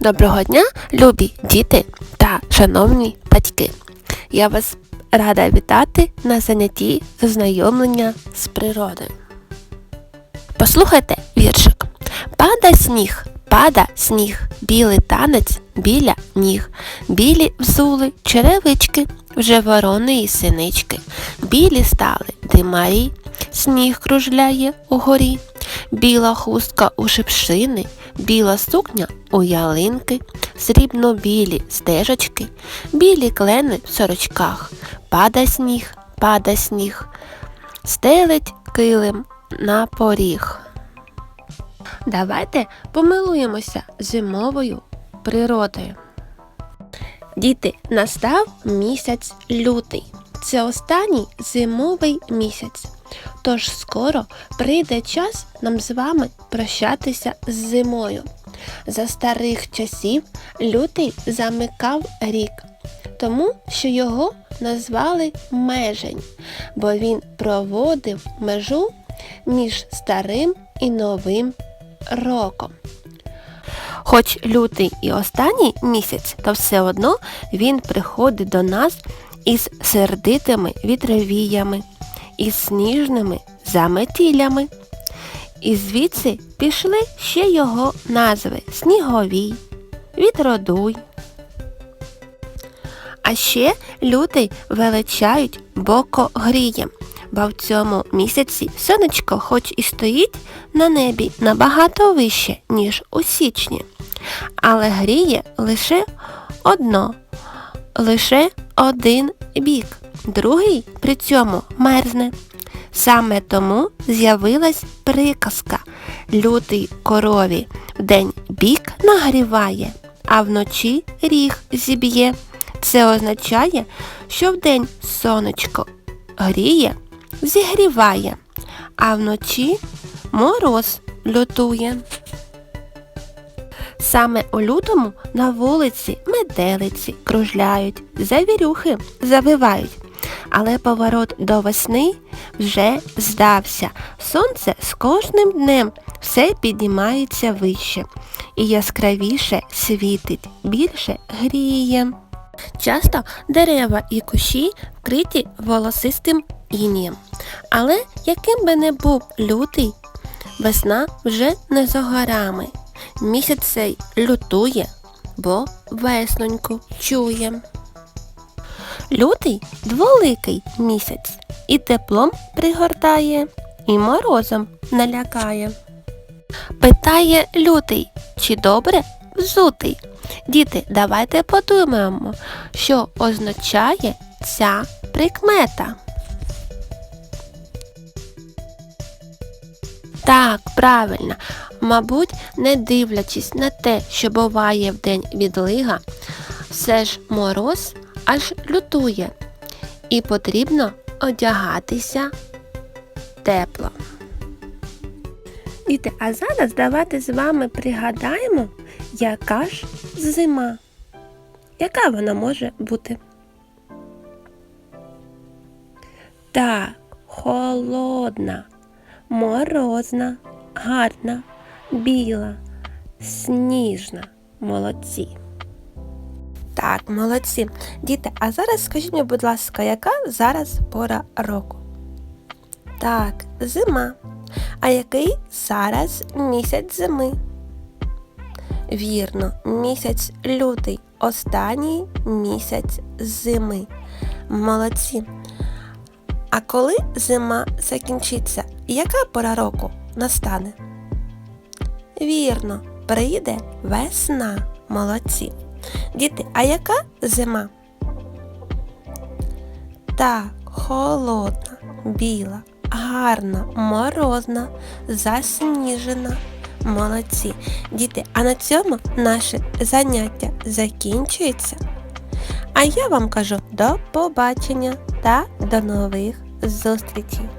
Доброго дня, любі діти та шановні батьки. Я вас рада вітати на занятті з ознайомлення з природою. Послухайте віршик. Пада сніг, пада сніг, білий танець біля ніг. Білі взули черевички, вже ворони і синички. Білі стали димарі, сніг кружляє угорі. Біла хустка у шипшини, біла сукня у ялинки, срібно-білі стежечки, білі клени в сорочках. Пада сніг, пада сніг, стелить килим на поріг. Давайте помилуємося зимовою природою. Діти, настав місяць лютий. Це останній зимовий місяць. Тож скоро прийде час нам з вами прощатися з зимою. За старих часів лютий замикав рік, тому що його назвали межень, бо він проводив межу між старим і новим роком. Хоч лютий і останній місяць, то все одно він приходить до нас із сердитими вітровіями, із сніжними заметілями. І звідси пішли ще його назви Сніговій, Вітродуй. А ще лютий величають бокогрієм, бо в цьому місяці сонечко хоч і стоїть на небі набагато вище, ніж у січні, але гріє лише одно, лише один бік, другий при цьому мерзне. Саме тому з'явилась приказка Лютий корові вдень бік нагріває, а вночі ріг зіб'є. Це означає, що вдень сонечко гріє, зігріває, а вночі мороз лютує. Саме у лютому на вулиці метелиці кружляють, завірюхи завивають. Але поворот до весни вже здався. Сонце з кожним днем все піднімається вище і яскравіше світить, більше гріє. Часто дерева і кущі вкриті волосистим інієм. Але яким би не був лютий, весна вже не за горами. Місяць цей лютує, бо весноньку чує. Лютий дволикий місяць і теплом пригортає, і морозом налякає. Питає лютий, чи добре взутий? Діти, давайте подумаємо, що означає ця прикмета. Так, правильно. Мабуть, не дивлячись на те, що буває вдень відлига, все ж мороз аж лютує і потрібно одягатися тепло. Діти, а зараз давайте з вами пригадаємо, яка ж зима. Яка вона може бути? Так, холодна, морозна, гарна, біла, сніжна. Молодці. Так, молодці. Діти, а зараз скажіть мені, будь ласка, яка зараз пора року? Так, зима. А який зараз місяць зими? Вірно, місяць лютий, останній місяць зими. Молодці. А коли зима закінчиться, яка пора року настане? Вірно, прийде весна. Молодці. Діти, а яка зима? Так, холодна, біла, гарна, морозна, засніжена. Молодці. Діти, а на цьому наше заняття закінчується. А я вам кажу до побачення та до нових зустрічей!